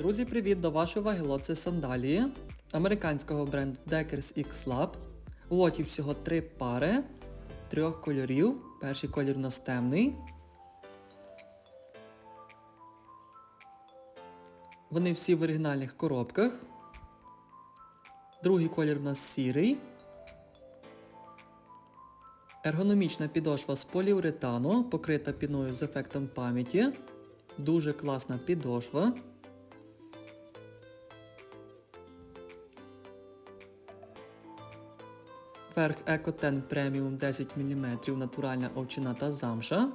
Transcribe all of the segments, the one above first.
Друзі, привіт! До вашої уваги лот сандалії американського бренду Deckers X Lab. У лоті всього три пари трьох кольорів. Перший колір у нас темний. Вони всі в оригінальних коробках. Другий колір у нас сірий. Ергономічна підошва з поліуретану, покрита піною з ефектом пам'яті. Дуже класна підошва. Верх Eco10 Premium 10 мм натуральна овчина та замша.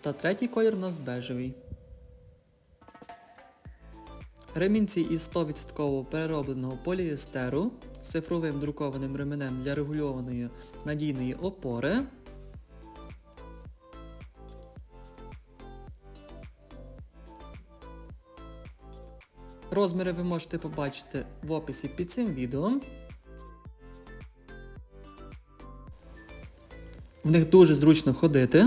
Та третій колір у нас бежевий. Ремінці із 100% переробленого поліестеру з цифровим друкованим ременем для регульованої надійної опори. Розміри ви можете побачити в описі під цим відео. В них дуже зручно ходити.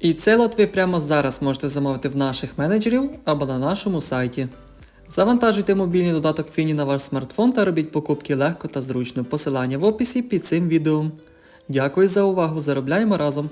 І цей лот ви прямо зараз можете замовити в наших менеджерів або на нашому сайті. Завантажуйте мобільний додаток Фіні на ваш смартфон та робіть покупки легко та зручно. Посилання в описі під цим відео. Дякую за увагу! Заробляємо разом!